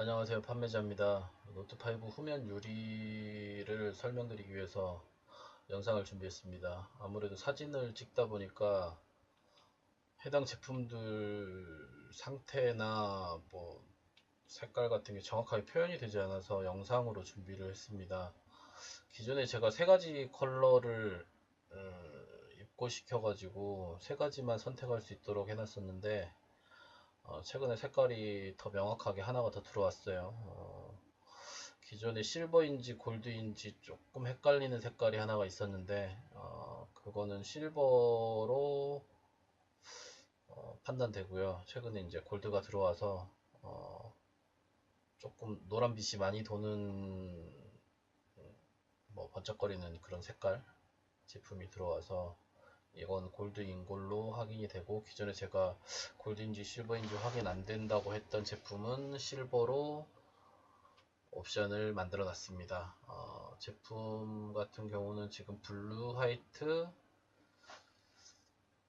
안녕하세요. 판매자입니다. 노트5 후면 유리를 설명드리기 위해서 영상을 준비했습니다. 아무래도 사진을 찍다 보니까 해당 제품들 상태나 뭐 색깔 같은 게 정확하게 표현이 되지 않아서 영상으로 준비를 했습니다. 기존에 제가 세 가지 컬러를 어, 입고 시켜 가지고 세 가지만 선택할 수 있도록 해놨었는데 어, 최근에 색깔이 더 명확하게 하나가 더 들어왔어요. 어, 기존에 실버인지 골드인지 조금 헷갈리는 색깔이 하나가 있었는데 어, 그거는 실버로 어, 판단되고요. 최근에 이제 골드가 들어와서 어, 조금 노란빛이 많이 도는 음, 뭐 번쩍거리는 그런 색깔 제품이 들어와서 이건 골드인 걸로 확인이 되고 기존에 제가 골드인지 실버인지 확인 안 된다고 했던 제품은 실버로 옵션을 만들어 놨습니다. 어, 제품 같은 경우는 지금 블루, 화이트,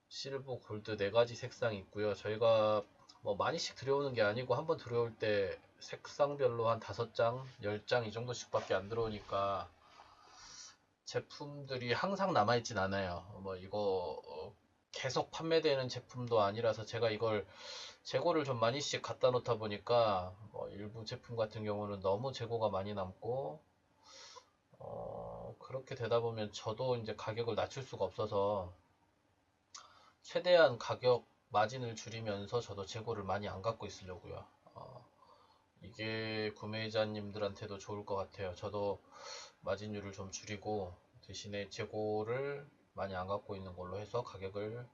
실버, 골드 네 가지 색상이 있고요. 저희가 뭐 많이씩 들여오는 게 아니고 한번 들여올 때 색상별로 한 다섯 장, 열장이 정도씩 밖에 안 들어오니까 제품들이 항상 남아있진 않아요. 뭐 이거 어, 계속 판매되는 제품도 아니라서 제가 이걸 재고를 좀 많이씩 갖다 놓다 보니까 뭐 일부 제품 같은 경우는 너무 재고가 많이 남고 어, 그렇게 되다 보면 저도 이제 가격을 낮출 수가 없어서 최대한 가격 마진을 줄이면서 저도 재고를 많이 안 갖고 있으려고요. 어, 이게 구매자님들한테도 좋을 것 같아요. 저도 마진율을 좀 줄이고 대신에 재고를 많이 안 갖고 있는 걸로 해서 가격을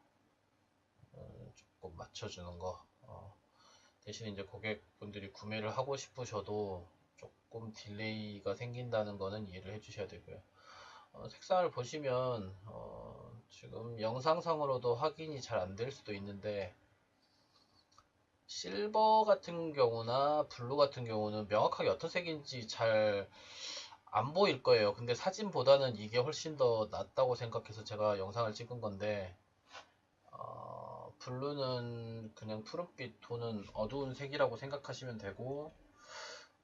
어, 조금 맞춰주는 거 어, 대신에 이제 고객분들이 구매를 하고 싶으셔도 조금 딜레이가 생긴다는 거는 이해를 해 주셔야 되고요 어, 색상을 보시면 어, 지금 영상상으로도 확인이 잘 안 될 수도 있는데 실버 같은 경우나 블루 같은 경우는 명확하게 어떤 색인지 잘 안 보일 거예요. 근데 사진보다는 이게 훨씬 더 낫다고 생각해서 제가 영상을 찍은 건데 어, 블루는 그냥 푸른빛 도는 어두운 색이라고 생각하시면 되고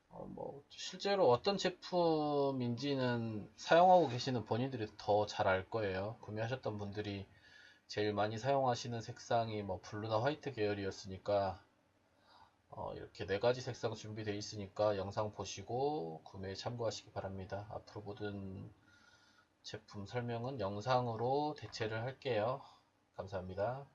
어, 뭐 실제로 어떤 제품인지는 사용하고 계시는 본인들이 더 잘 알 거예요. 구매하셨던 분들이 제일 많이 사용하시는 색상이 뭐 블루나 화이트 계열이었으니까 어, 이렇게 네 가지 색상 준비되어 있으니까 영상 보시고 구매에 참고하시기 바랍니다. 앞으로 모든 제품 설명은 영상으로 대체를 할게요. 감사합니다.